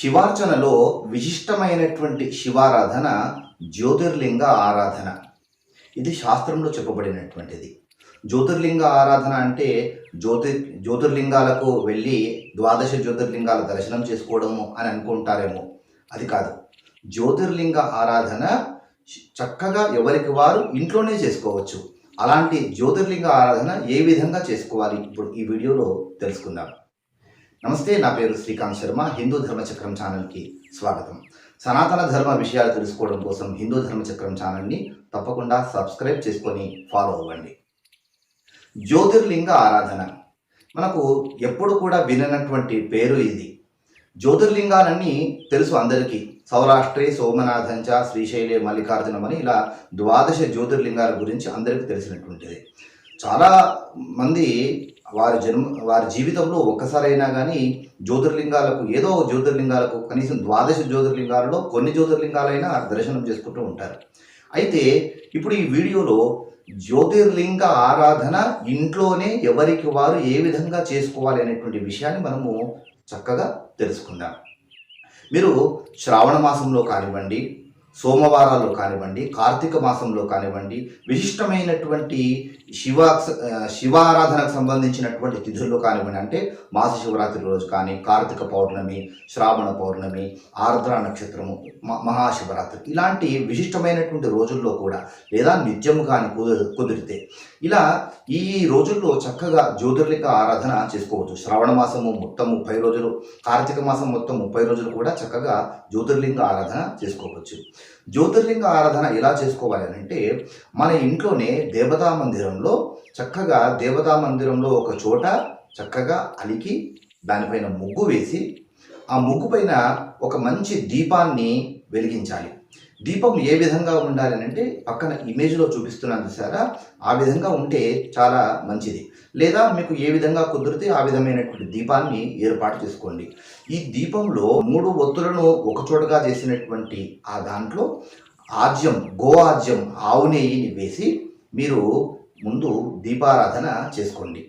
శివార్చనలో విశిష్టమైనటువంటి శివారాధన జ్యోతిర్లింగ ఆరాధన. ఇది శాస్త్రంలో చెప్పబడినటువంటిది. జ్యోతిర్లింగ ఆరాధన అంటే జ్యోతి జ్యోతిర్లింగాలకు వెళ్ళి ద్వాదశ జ్యోతిర్లింగాల దర్శనం చేసుకోవడము అని అనుకుంటారేమో. అది కాదు. జ్యోతిర్లింగ ఆరాధన చక్కగా ఎవరికి వారు ఇంట్లోనే చేసుకోవచ్చు. అలాంటి జ్యోతిర్లింగ ఆరాధన ఏ విధంగా చేసుకోవాలి? ఇప్పుడు ఈ వీడియోలో తెలుసుకుందాం. నమస్తే నా పేరు శ్రీకాంత్ శర్మ. హిందూ ధర్మచక్రం ఛానల్కి స్వాగతం. సనాతన ధర్మ విషయాలు తెలుసుకోవడం కోసం హిందూ ధర్మచక్రం ఛానల్ని తప్పకుండా సబ్స్క్రైబ్ చేసుకొని ఫాలో అవ్వండి. జ్యోతిర్లింగ ఆరాధన. మనకు ఎప్పుడు కూడా విననటువంటి పేరు ఇది. జ్యోతిర్లింగాలన్నీ తెలుసు అందరికీ. సౌరాష్ట్రే సోమనాథంచ శ్రీశైలే మల్లికార్జునమని ఇలా ద్వాదశ జ్యోతిర్లింగాల గురించి అందరికీ తెలిసినటువంటిది. చాలా మంది వారి జన్మ వారి జీవితంలో ఒక్కసారైనా కానీ జ్యోతిర్లింగాలకు ఏదో జ్యోతిర్లింగాలకు కనీసం ద్వాదశ జ్యోతిర్లింగాలలో కొన్ని జ్యోతిర్లింగాలైనా దర్శనం చేసుకుంటూ ఉంటారు. అయితే ఇప్పుడు ఈ వీడియోలో జ్యోతిర్లింగ ఆరాధన ఇంట్లోనే ఎవరికి వారు ఏ విధంగా చేసుకోవాలి అనేటువంటి విషయాన్ని మనము చక్కగా తెలుసుకుందాం. మీరు శ్రావణ మాసంలో కానివ్వండి సోమవారాల్లో కానివ్వండి కార్తీక మాసంలో కానివ్వండి విశిష్టమైనటువంటి శివ శివారాధనకు సంబంధించినటువంటి తిథుల్లో కానివ్వండి అంటే మాస శివరాత్రి రోజు కానీ కార్తీక పౌర్ణమి శ్రావణ పౌర్ణమి ఆర్ద్ర నక్షత్రము మ- మహాశివరాత్రి ఇలాంటి విశిష్టమైనటువంటి రోజుల్లో కూడా లేదా నిత్యము కానీ కుదిరి కుదిరితే ఇలా ఈ రోజుల్లో చక్కగా జ్యోతిర్లింగ ఆరాధన చేసుకోవచ్చు. శ్రావణ మాసము మొత్తం ముప్పై రోజులు కార్తీక మాసం మొత్తం ముప్పై రోజులు కూడా చక్కగా జ్యోతిర్లింగ ఆరాధన చేసుకోవచ్చు. జ్యోతిర్లింగ ఆరాధన ఎలా చేసుకోవాలి అని అంటే మన ఇంట్లోనే దేవతా మందిరంలో చక్కగా దేవతా మందిరంలో ఒక చోట చక్కగా అలికి దానిపైన ముగ్గు వేసి ఆ ముగ్గు పైన ఒక మంచి దీపాన్ని వెలిగించాలి. దీపం ఏ విధంగా ఉండాలి అని అంటే పక్కన ఇమేజ్లో చూపిస్తున్నాను చూసారా? ఆ విధంగా ఉంటే చాలా మంచిది. లేదా మీకు ఏ విధంగా కుదిరితే ఆ విధమైనటువంటి దీపాన్ని ఏర్పాటు చేసుకోండి. ఈ దీపంలో మూడు ఒత్తులను ఒకచోటగా చేసినటువంటి ఆ దాంట్లో ఆజ్యం గో ఆజ్యం ఆవు నెయ్యిని వేసి మీరు ముందు దీపారాధన చేసుకోండి.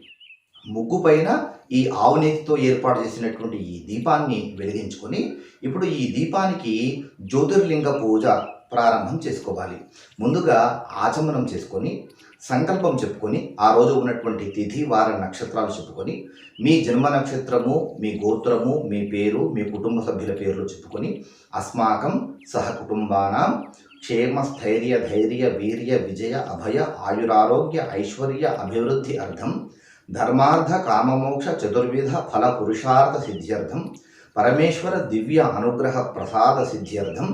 ముగ్గు పైన ఈ ఆవు ఏర్పాటు చేసినటువంటి ఈ దీపాన్ని వెలిగించుకొని ఇప్పుడు ఈ దీపానికి జ్యోతిర్లింగ పూజ ప్రారంభం చేసుకోవాలి. ముందుగా ఆచమనం చేసుకొని సంకల్పం చెప్పుకొని ఆ రోజు ఉన్నటువంటి తిథి వార నక్షత్రాలు చెప్పుకొని మీ జన్మ నక్షత్రము మీ గోత్రము మీ పేరు మీ కుటుంబ సభ్యుల పేర్లు చెప్పుకొని అస్మాకం సహకుటుంబానం క్షేమ స్థైర్య ధైర్య వీర్య విజయ అభయ ఆయురారోగ్య ఐశ్వర్య అభివృద్ధి అర్థం ధర్మార్థ కామమోక్ష చతుర్విధ ఫల పురుషార్థ సిద్ధ్యర్థం పరమేశ్వర దివ్య అనుగ్రహ ప్రసాద సిద్ధ్యర్థం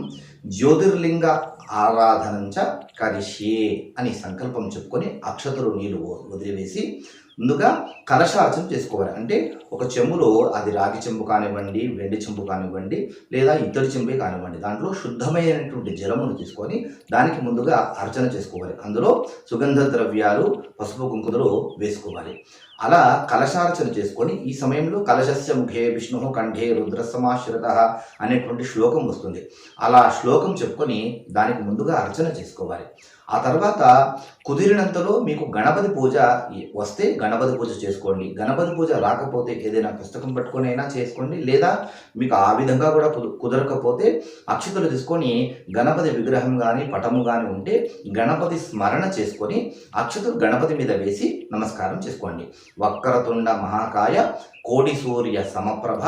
జ్యోతిర్లింగ ఆరాధనంచ కరిష్యే అని సంకల్పం చెప్పుకొని అక్షతలు నీళ్ళు వదిలివేసి ముందుగా కలశార్చన చేసుకోవాలి. అంటే ఒక చెంబులో అది రాగి చెంబు కానివ్వండి వెండి చెంబు కానివ్వండి లేదా ఇద్దరు చెంబే కానివ్వండి దాంట్లో శుద్ధమైనటువంటి జలమును తీసుకొని దానికి ముందుగా అర్చన చేసుకోవాలి. అందులో సుగంధ ద్రవ్యాలు పసుపు కుంకుమలు వేసుకోవాలి. అలా కలశార్చన చేసుకొని ఈ సమయంలో కలశస్య ముఖే విష్ణు కంఠే రుద్రసమాశ్రిత అనేటువంటి శ్లోకం వస్తుంది. అలా శ్లోకం చెప్పుకొని దానికి ముందుగా అర్చన చేసుకోవాలి. ఆ తర్వాత కుదిరినంతలో మీకు గణపతి పూజ వస్తే గణపతి పూజ చేసుకోండి. గణపతి పూజ రాకపోతే ఏదైనా పుస్తకం పట్టుకొని అయినా చేసుకోండి. లేదా మీకు ఆ విధంగా కూడా కుదు- కుదరకపోతే అక్షతలు తీసుకొని గణపతి విగ్రహం కానీ పటము కానీ ఉంటే గణపతి స్మరణ చేసుకొని అక్షతలు గణపతి మీద వేసి నమస్కారం చేసుకోండి. వక్రతుండ మహాకాయ కోటి సూర్య సమప్రభ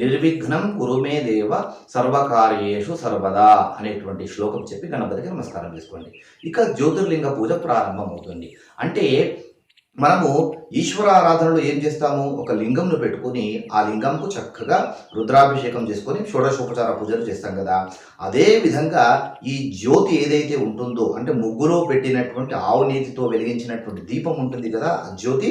నిర్విఘ్నం కురుమే దేవ సర్వకార్యేషు సర్వదా అనేటువంటి శ్లోకం చెప్పి గణపతికి నమస్కారం చేసుకోండి. ఇక జ్యోతిర్లింగ పూజ ప్రారంభమవుతుంది. అంటే మనము ఈశ్వర ఆరాధనలో ఏం చేస్తాము? ఒక లింగంను పెట్టుకొని ఆ లింగంకు చక్కగా రుద్రాభిషేకం చేసుకొని షోడశోపచార పూజలు చేస్తాం కదా. అదే విధంగా ఈ జ్యోతి ఏదైతే ఉంటుందో అంటే ముగ్గులో పెట్టినటువంటి ఆవునీతితో వెలిగించినటువంటి దీపం ఉంటుంది కదా ఆ జ్యోతి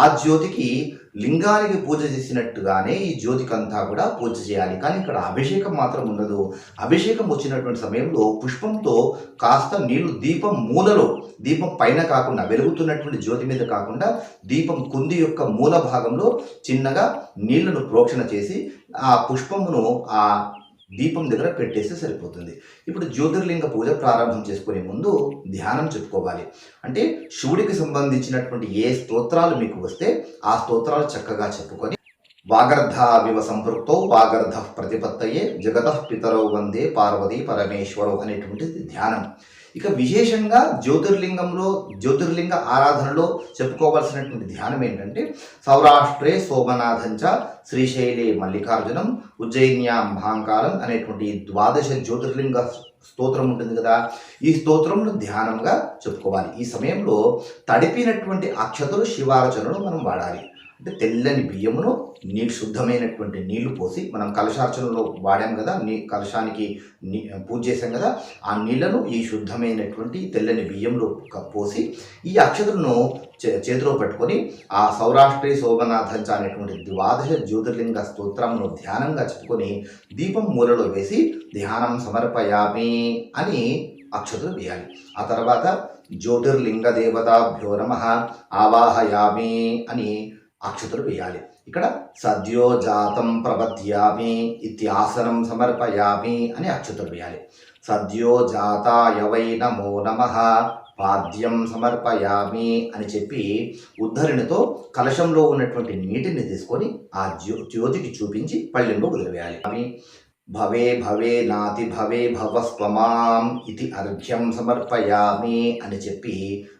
ఆ జ్యోతికి లింగానికి పూజ చేసినట్టుగానే ఈ జ్యోతికంతా కూడా పూజ చేయాలి. కానీ ఇక్కడ అభిషేకం మాత్రం ఉండదు. అభిషేకం వచ్చినటువంటి సమయంలో పుష్పంతో కాస్త నీళ్ళు దీపం మూలలో దీపం పైన కాకుండా వెలుగుతున్నటువంటి జ్యోతి మీద కాకుండా దీపం కుంది యొక్క మూల భాగంలో చిన్నగా నీళ్ళను ప్రోక్షణ చేసి ఆ పుష్పమును ఆ దీపం దగ్గర పెట్టేస్తే సరిపోతుంది. ఇప్పుడు జ్యోతిర్లింగ పూజ ప్రారంభం చేసుకునే ముందు ధ్యానం చెప్పుకోవాలి. అంటే శివుడికి సంబంధించినటువంటి ఏ స్తోత్రాలు మీకు వస్తే ఆ స్తోత్రాలు చక్కగా చెప్పుకొని వాగర్ధావివ సంపృక్తో వాగర్ధ ప్రతిపత్తయే జగత పితరౌ వందే పార్వతీ పరమేశ్వరౌ అనేటువంటిది ధ్యానం. ఇక విశేషంగా జ్యోతిర్లింగంలో జ్యోతిర్లింగ ఆరాధనలో చెప్పుకోవాల్సినటువంటి ధ్యానం ఏంటంటే సౌరాష్ట్రే సోమనాథంచ శ్రీశైలే మల్లికార్జునం ఉజ్జయిన్యాం మహాంకాలం అనేటువంటి ద్వాదశ జ్యోతిర్లింగ స్తోత్రం ఉంటుంది కదా. ఈ స్తోత్రంను ధ్యానంగా చెప్పుకోవాలి. ఈ సమయంలో తడిపినటువంటి అక్షతలు శివారచనలు మనం వాడాలి. అంటే తెల్లని బియ్యమును నీ శుద్ధమైనటువంటి నీళ్ళు పోసి మనం కలశార్చనలో వాడాం కదా నీ కలశానికి నీ పూజ చేసాం కదా ఆ నీళ్ళను ఈ శుద్ధమైనటువంటి తెల్లని బియ్యంలో పోసి ఈ అక్షతలను చే- చేతిలో పెట్టుకొని ఆ సౌరాష్ట్రీ శోభనాథంచ అనేటువంటి ద్వాదశ జ్యోతిర్లింగ స్తోత్రమును ధ్యానంగా చెప్పుకొని దీపం మూలలో వేసి ధ్యానం సమర్పయామి అని అక్షతులు వేయాలి. ఆ తర్వాత జ్యోతిర్లింగ దేవతాభ్యో నమ ఆవాహయామి అని అక్షతలు వేయాలి. ఇక్కడ సద్యోజాతం ప్రపద్యామి ఇత్యాసనం సమర్పయామి అని అక్షతలు వేయాలి. సద్యోజాతాయ వై నమో నమ పాద్యం సమర్పయామి అని చెప్పి ఉద్ధరణితో కలశంలో ఉన్నటువంటి నీటిని తీసుకొని ఆ జ్యో జ్యోతికి చూపించి పళ్ళెంలో వదిలివేయాలి. అవి భవే భవే నాతి భవే భవస్వమాం ఇది అర్ఘ్యం సమర్పయామి అని చెప్పి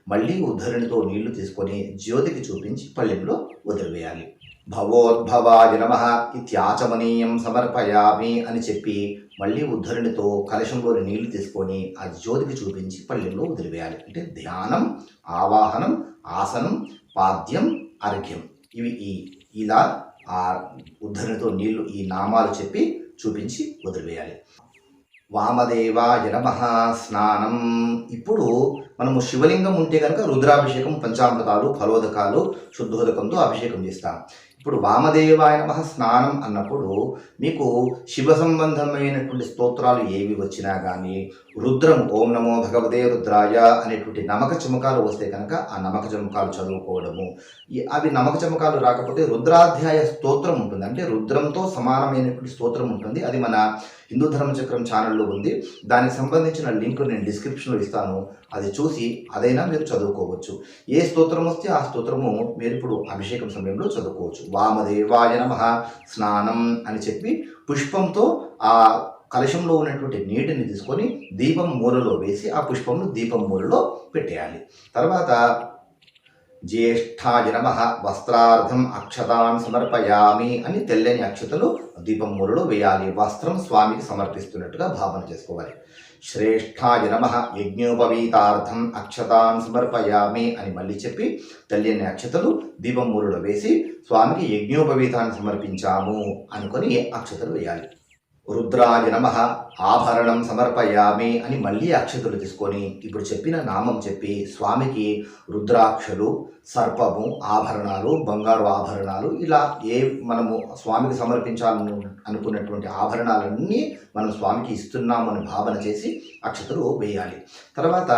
మళ్ళీ ఉద్ధరణితో నీళ్ళు తీసుకొని జ్యోతికి చూపించి పళ్ళెంలో వదిలివేయాలి. భవోద్భవాయ నమ ఇత్యాచమనీయం సమర్పయామి అని చెప్పి మళ్ళీ ఉద్ధరణితో కలశంలోని నీళ్ళు తీసుకొని ఆ జ్యోతికి చూపించి పళ్ళెంలో వదిలివేయాలి. అంటే ధ్యానం ఆవాహనం ఆసనం పాద్యం అర్ఘ్యం. ఇవి ఈ ఇలా ఆ ఉద్ధరణితో నీళ్ళు ఈ నామాలు చెప్పి చూపించి వదిలివేయాలి. వామదేవాయ నమ స్నానం. ఇప్పుడు మనము శివలింగం ఉంటే కనుక రుద్రాభిషేకం పంచామృతాలు ఫలోదకాలు శుద్ధోదకంతో అభిషేకం చేస్తాం. ఇప్పుడు వామదేవాయ నమ స్నానం అన్నప్పుడు మీకు శివ సంబంధమైనటువంటి స్తోత్రాలు ఏవి వచ్చినా కానీ రుద్రం ఓం నమో భగవదే రుద్రాయ అనేటువంటి నమక చమకాలు వస్తే కనుక ఆ నమక చమకాలు చదువుకోవడము. అవి నమక చమకాలు రాకపోతే రుద్రాధ్యాయ స్తోత్రం ఉంటుంది. అంటే రుద్రంతో సమానమైనటువంటి స్తోత్రం ఉంటుంది. అది మన హిందూ ధర్మచక్రం ఛానల్లో ఉంది. దానికి సంబంధించిన లింక్ నేను డిస్క్రిప్షన్లో ఇస్తాను. అది చూసి అదైనా మీరు చదువుకోవచ్చు. ఏ స్తోత్రం వస్తే ఆ స్తోత్రము మీరు ఇప్పుడు అభిషేకం సమయంలో చదువుకోవచ్చు. వామదేవాయ నమ స్నానం అని చెప్పి పుష్పంతో ఆ కలశంలో ఉన్నటువంటి నీటిని తీసుకొని దీపం మూలలో వేసి ఆ పుష్పమును దీపం మూలలో పెట్టేయాలి. తర్వాత జ్యేష్ఠాయ నమ వస్త్రార్థం అక్షతాన్ సమర్పయామి అని తెల్లని అక్షతలు దీపం మూలలో వేయాలి. వస్త్రం స్వామికి సమర్పిస్తున్నట్టుగా భావన చేసుకోవాలి. శ్రేష్ఠాయ నమ యజ్ఞోపవీతార్థం అక్షతాన్ సమర్పయామి అని మళ్ళీ చెప్పి తెల్లని అక్షతలు దీపం మూలలో వేసి స్వామికి యజ్ఞోపవీతాన్ని సమర్పించాము అనుకొని అక్షతలు వేయాలి. రుద్రాయ నమ ఆభరణం సమర్పయామి అని మళ్ళీ అక్షతులు తీసుకొని ఇప్పుడు చెప్పిన నామం చెప్పి స్వామికి రుద్రాక్షలు సర్పము ఆభరణాలు బంగారు ఆభరణాలు ఇలా ఏ మనము స్వామికి సమర్పించాలను అనుకున్నటువంటి ఆభరణాలన్నీ మనం స్వామికి ఇస్తున్నామని భావన చేసి అక్షతలు వేయాలి. తర్వాత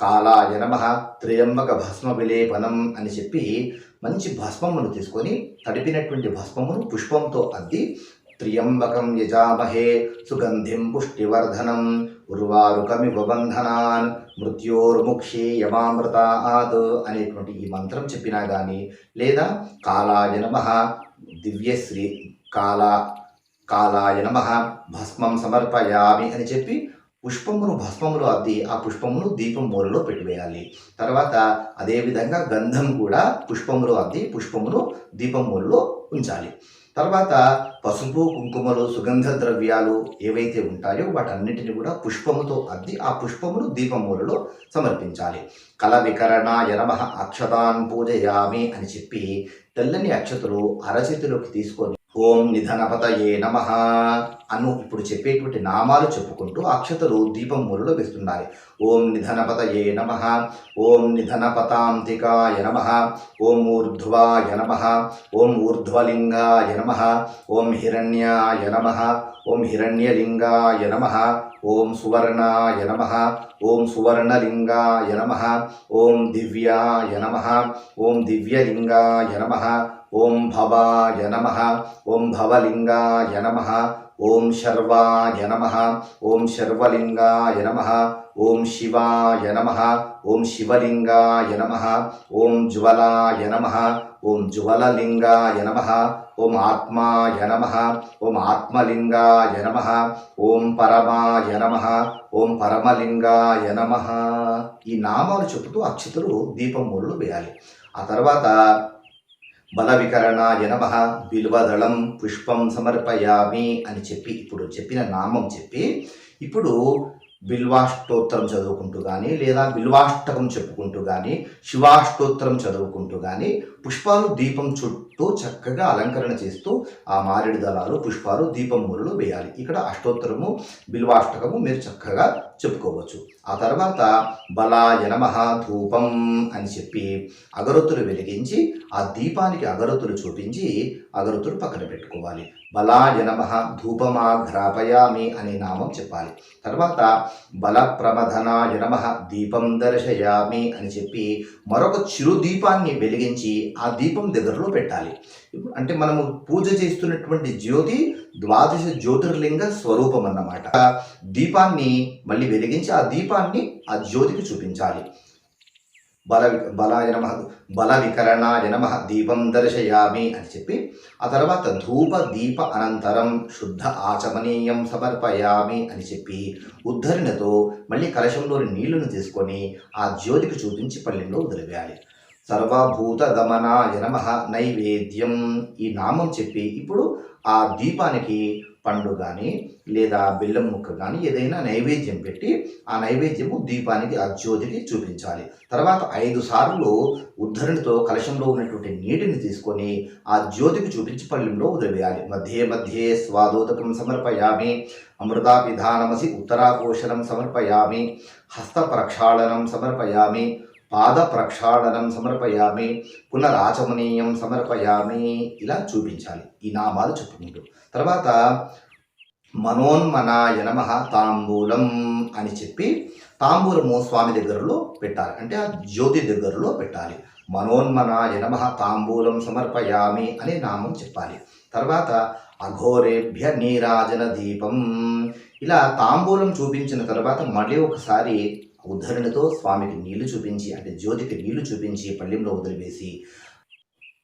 కాలాయ నమ త్రియంబక భస్మ విలేపనం అని చెప్పి మంచి భస్మమును తీసుకొని తడిపినటువంటి భస్మమును పుష్పంతో అద్ది త్రియంబకం యజామహే సుగంధిం పుష్టివర్ధనం. ఉర్వారుకమివ బంధనాన్. మృత్యోర్ముక్షే యమామృతాత్ అనేటువంటి ఈ మంత్రం చెప్పినా కానీ లేదా కాలాయ నమ దివ్యశ్రీ కాల కాలాయ నమ భస్మం సమర్పయామి అని చెప్పి పుష్పమును భస్మములో అద్ది ఆ పుష్పమును దీపం మూలలో పెట్టివేయాలి. తర్వాత అదేవిధంగా గంధం కూడా పుష్పములో అద్ది పుష్పమును దీపం మూలలో ఉంచాలి. తర్వాత పసుపు కుంకుమలు సుగంధ ద్రవ్యాలు ఏవైతే ఉంటాయో వాటన్నిటిని కూడా పుష్పముతో అద్ది ఆ పుష్పమును దీపమూలలో సమర్పించాలి. కల వికరణ నమ అక్షతాన్ పూజయామి అని చెప్పి తెల్లని అక్షతలు అరచేతిలోకి తీసుకొని ఓం నిధనపతయే నమ అను ఇప్పుడు చెప్పేటువంటి నామాలు చెప్పుకుంటూ అక్షతలు దీపం మూలలో వేస్తుండాలి ఓం నిధనపతయే నమ ఓం నిధనపతాంతికాయ నమ ఓం ఊర్ధ్వాయ నమ ఓం ఊర్ధ్వలింగాయ నమ ఓం హిరణ్యాయ నమ ఓం హిరణ్యలింగాయ నమ ఓం సువర్ణాయ నమ ఓం సువర్ణలింగాయ నమ ఓం దివ్యాయ నమ ఓం దివ్యలింగాయ నమ ఓం భవాయ నమ ఓం భవలింగాయ నమ ఓం శర్వాయ నమ ఓం శర్వలింగాయ నమ ఓం శివాయ నమ ఓం శివలింగాయ నమ ఓం జ్వలాయ నమ ఓం జ్వలలింగాయ నమ ఓం ఆత్మాయ నమ ఓం ఆత్మలింగాయ నమ ఓం పరమాయ నమ ఓం పరమలింగాయ నమ. ఈ నామాలు చెబుతూ అక్షితులు దీపం మూలలు వేయాలి. ఆ తర్వాత బల వికరణాయ నమ బిల్వదళం పుష్పం సమర్పయామి అని చెప్పి ఇప్పుడు చెప్పిన నామం చెప్పి ఇప్పుడు బిల్వాష్టోత్తరం చదువుకుంటూ కానీ లేదా బిల్వాష్టకం చెప్పుకుంటూ కానీ శివాష్టోత్తరం చదువుకుంటూ కానీ పుష్పాలు దీపం చుట్టూ చక్కగా అలంకరణ చేస్తూ ఆ మారేడు దళాలు పుష్పాలు దీపం మూలలో వేయాలి. ఇక్కడ అష్టోత్తరము బిల్వాష్టకము మీరు చక్కగా చెప్పుకోవచ్చు. ఆ తర్వాత బలాయ నమః ధూపం అని చెప్పి అగరొత్తులు వెలిగించి ఆ దీపానికి అగరొత్తులు చూపించి అగరొత్తులు పక్కన పెట్టుకోవాలి. బలాయ నమ ధూపమా ఘ్రాపయామి అనే నామం చెప్పాలి. తర్వాత బల ప్రమధనాయ నమ దీపం దర్శయామి అని చెప్పి మరొక చిరు దీపాన్ని వెలిగించి ఆ దీపం దగ్గరలో పెట్టాలి. అంటే మనము పూజ చేస్తున్నటువంటి జ్యోతి ద్వాదశ జ్యోతిర్లింగ స్వరూపం అన్నమాట దీపాన్ని మళ్ళీ వెలిగించి ఆ దీపాన్ని ఆ జ్యోతికి చూపించాలి. బల బలాయ నమ బల వికరణాయ నమ దీపం దర్శయామి అని చెప్పి ఆ తర్వాత ధూప దీప అనంతరం శుద్ధ ఆచమనీయం సమర్పయామి అని చెప్పి ఉద్ధరణతో మళ్ళీ కలశంలోని నీళ్ళను తీసుకొని ఆ జ్యోతికి చూపించి పల్లెల్లో వదిలివేయాలి. సర్వభూత గమనాయ నమ నైవేద్యం ఈ నామం చెప్పి ఇప్పుడు ఆ దీపానికి పండు కానీ లేదా బెల్లం ముక్క కానీ ఏదైనా నైవేద్యం పెట్టి ఆ నైవేద్యము దీపానికి ఆ జ్యోతికి చూపించాలి. తర్వాత ఐదు సార్లు ఉద్ధరణితో కలశంలో ఉన్నటువంటి నీటిని తీసుకొని ఆ జ్యోతికి చూపించి పళ్ళెంలో వదిలివేయాలి. మధ్యే మధ్యే స్వాదోదకం సమర్పయామి అమృతాభిధానమసి ఉత్తరాపోషణం సమర్పయామి హస్త ప్రక్షాళనం సమర్పయామి పాద ప్రక్షాళనం సమర్పయామి పునరాచమనీయం సమర్పయామి. ఇలా చూపించాలి. ఈ నామాలు చెప్పుకుంటూ. తర్వాత మనోన్మనాయ నమ తాంబూలం అని చెప్పి తాంబూలము స్వామి దగ్గరలో పెట్టాలి. అంటే ఆ జ్యోతి దగ్గరలో పెట్టాలి. మనోన్మనాయ నమ తాంబూలం సమర్పయామి అనే నామం చెప్పాలి. తర్వాత అఘోరేభ్య నీరాజన దీపం. ఇలా తాంబూలం చూపించిన తర్వాత మళ్ళీ ఒకసారి ఉద్ధరణతో స్వామికి నీళ్ళు చూపించి అంటే జ్యోతికి నీళ్ళు చూపించి పళ్ళెంలో వదిలివేసి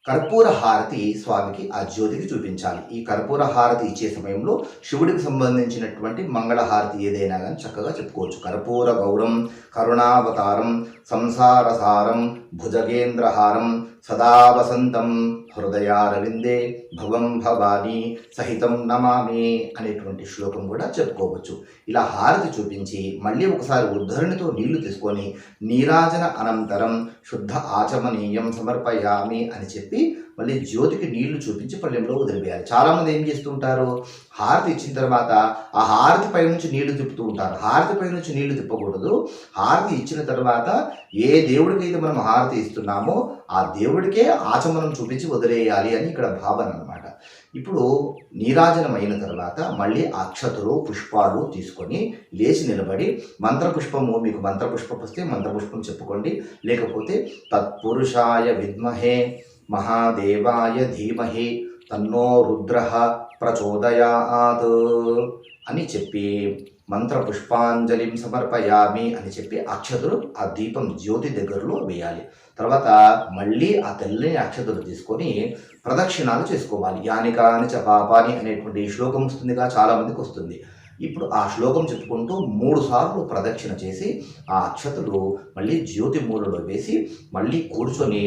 కర్పూర హారతి స్వామికి ఆ జ్యోతికి చూపించాలి. ఈ కర్పూర హారతి ఇచ్చే సమయంలో శివుడికి సంబంధించినటువంటి మంగళ హారతి ఏదైనా కానీ చక్కగా చెప్పుకోవచ్చు. కర్పూర గౌరం కరుణావతారం సంసారసారం భుజగేంద్రహారం సదా వసంతం హృదయారవిందే భవం భవానీ సహితం నమామి అనేటువంటి శ్లోకం కూడా చెప్పుకోవచ్చు. ఇలా హారతి చూపించి మళ్ళీ ఒకసారి ఉద్ధరణితో నీళ్ళు తీసుకొని నీరాజన అనంతరం శుద్ధ ఆచమనీయం సమర్పయామి అని చెప్పి మళ్ళీ జ్యోతికి నీళ్ళు చూపించి పళ్ళెంలో వదిలివేయాలి. చాలామంది ఏం చేస్తుంటారు? హారతి ఇచ్చిన తర్వాత ఆ హారతి పై నుంచి నీళ్ళు తిప్పుతూ ఉంటారు. హారతి పై నుంచి నీళ్ళు తిప్పకూడదు. హారతి ఇచ్చిన తర్వాత ఏ దేవుడికైతే మనం హారతి ఇస్తున్నామో ఆ దేవుడికే ఆచమనం చూపించి వదిలేయాలి అని ఇక్కడ భావన అనమాట ఇప్పుడు నీరాజనం అయిన తర్వాత మళ్ళీ అక్షతలు పుష్పాలు తీసుకొని లేచి నిలబడి మంత్రపుష్పము మీకు మంత్రపుష్పం వస్తే మంత్రపుష్పం చెప్పుకోండి. లేకపోతే తత్పురుషాయ విద్మహే మహాదేవాయ ధీమహి తన్నో రుద్ర ప్రచోదయాత్ అని చెప్పి మంత్ర పుష్పాంజలిం సమర్పయామి అని చెప్పి అక్షతులు ఆ దీపం జ్యోతి దగ్గరలో వేయాలి. తర్వాత మళ్ళీ ఆ తెల్లని అక్షతులు తీసుకొని ప్రదక్షిణాలు చేసుకోవాలి. యానికాని చ పాపాని అనేటువంటి శ్లోకం వస్తుందిగా చాలామందికి వస్తుంది. ఇప్పుడు ఆ శ్లోకం చెప్పుకుంటూ మూడు సార్లు ప్రదక్షిణ చేసి ఆ అక్షతులు మళ్ళీ జ్యోతి మూలలో వేసి మళ్ళీ కూర్చొని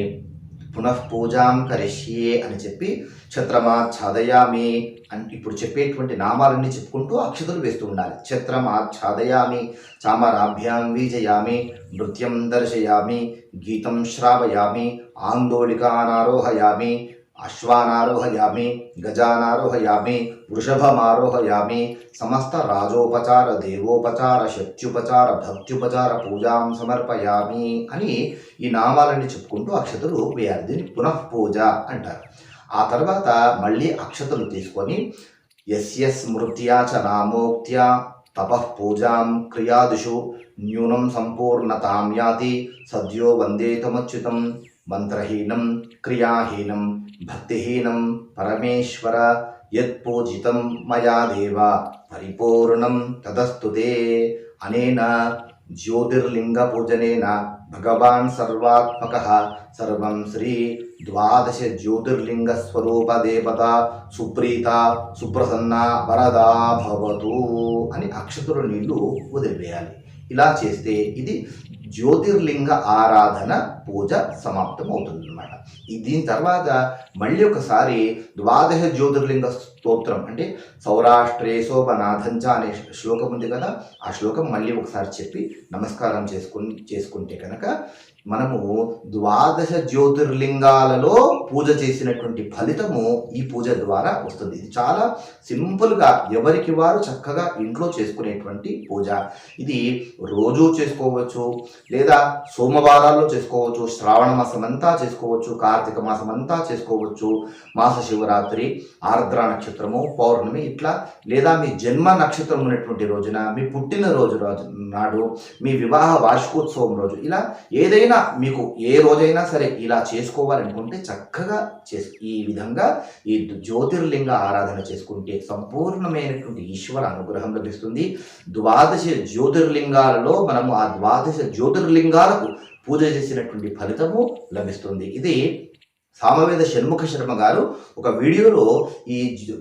పునఃపూజాం కరిష్యే అని చెప్పి ఛత్రమాచ్ఛాదయామి అని ఇప్పుడు చెప్పేటువంటి నామాలన్నీ చెప్పుకుంటూ అక్షతలు వేస్తూ ఉండాలి. ఛత్రమాచ్ఛాదయామి చామరాభ్యాం వీజయామి నృత్యం దర్శయామి గీతం శ్రావయామి ఆందోళికానారోహయామి అశ్వానారోహయామి గజానారోహయామి వృషభమారోహయామి సమస్త రాజోపచార దేవోపచార శక్త్యుపచార భక్త్యుపచార పూజాం సమర్పయామి అని ఈ నామాలన్నీ చెప్పుకుంటూ అక్షతలు వేయాలి. దీన్ని పునఃపూజ అంటారు. ఆ తర్వాత మళ్ళీ అక్షతలు తీసుకొని యస్య స్మృత్యా చ నామోక్త్యా తపఃపూజాం క్రియాదిషు న్యూనం సంపూర్ణతాం యాతి సద్యో వందేతమచ్యుతం. మంత్రహీనం క్రియాహీనం భక్తిహీనం పరమేశ్వర యత్పూజితం మయా దేవ పరిపూర్ణం తదస్తుతే అనేన జ్యోతిర్లింగ పూజనేన భగవాన్ సర్వాత్మక. సర్వం శ్రీ ద్వాదశ జ్యోతిర్లింగ స్వరూప దేవత సుప్రీత సుప్రసన్న వరదా భవతు అని అక్షతుల నీళ్ళు వదిలివేయాలి. ఇలా చేస్తే ఇది జ్యోతిర్లింగ ఆరాధన పూజ సమాప్తం అవుతుంది అనమాట దీని తర్వాత మళ్ళీ ఒకసారి ద్వాదశ జ్యోతిర్లింగ స్తోత్రం అంటే సౌరాష్ట్రే శోభనాథంచ అనే శ్లోకం ఉంది కదా ఆ శ్లోకం మళ్ళీ ఒకసారి చెప్పి నమస్కారం చేసుకుని చేసుకుంటే కనుక మనము ద్వాదశ జ్యోతిర్లింగాలలో పూజ చేసినటువంటి ఫలితము ఈ పూజ ద్వారా వస్తుంది. ఇది చాలా సింపుల్గా ఎవరికి వారు చక్కగా ఇంట్లో చేసుకునేటువంటి పూజ. ఇది రోజు చేసుకోవచ్చు లేదా సోమవారాల్లో చేసుకోవచ్చు శ్రావణ మాసం అంతా చేసుకోవచ్చు కార్తీక మాసం అంతా చేసుకోవచ్చు మాస శివరాత్రి ఆర్ద్ర నక్షత్రము పౌర్ణమి ఇట్లా లేదా మీ జన్మ నక్షత్రం ఉన్నటువంటి రోజున మీ పుట్టిన రోజు రోజు నాడు మీ వివాహ వార్షికోత్సవం రోజు ఇలా ఏదైనా మీకు ఏ రోజైనా సరే ఇలా చేసుకోవాలనుకుంటే చక్కగా చేసు ఈ విధంగా ఈ జ్యోతిర్లింగ ఆరాధన చేసుకుంటే సంపూర్ణమైనటువంటి ఈశ్వర అనుగ్రహం లభిస్తుంది. ద్వాదశ జ్యోతిర్లింగాలలో మనము ఆ ద్వాదశ జ్యోతిర్లింగాలకు పూజ చేసినటువంటి ఫలితము లభిస్తుంది. ఇది సామవేద షణ్ముఖ శర్మ గారు ఒక వీడియోలో ఈ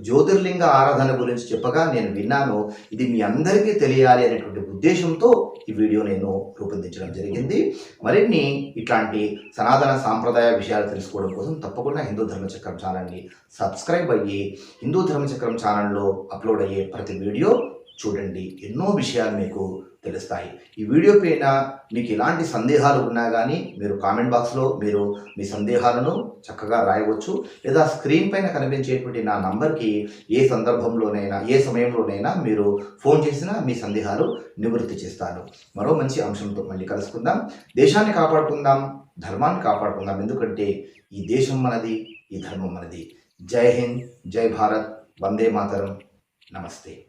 జ్యోతిర్లింగ ఆరాధన గురించి చెప్పగా నేను విన్నాను. ఇది మీ అందరికీ తెలియాలి అనేటువంటి ఉద్దేశంతో ఈ వీడియో నేను రూపొందించడం జరిగింది. మరిన్ని ఇట్లాంటి సనాతన సాంప్రదాయ విషయాలు తెలుసుకోవడం కోసం తప్పకుండా హిందూ ధర్మచక్రం ఛానల్ని సబ్స్క్రైబ్ అయ్యి హిందూ ధర్మచక్రం ఛానల్లో అప్లోడ్ అయ్యే ప్రతి వీడియో చూడండి. ఎన్నో విషయాలు మీకు తెలుస్తాయి. ఈ వీడియో పైన మీకు ఎలాంటి సందేహాలు ఉన్నా కానీ మీరు కామెంట్ బాక్స్లో మీరు మీ సందేహాలను చక్కగా రాయవచ్చు. లేదా స్క్రీన్ పైన కనిపించేటువంటి నా నంబర్కి ఏ సందర్భంలోనైనా ఏ సమయంలోనైనా మీరు ఫోన్ చేసినా మీ సందేహాలు నివృత్తి చేస్తాను. మరో మంచి అంశంతో మళ్ళీ కలుసుకుందాం. దేశాన్ని కాపాడుకుందాం ధర్మాన్ని కాపాడుకుందాం. ఎందుకంటే ఈ దేశం మనది ఈ ధర్మం మనది. జై హింద్ జై భారత్ వందే మాతరం. నమస్తే.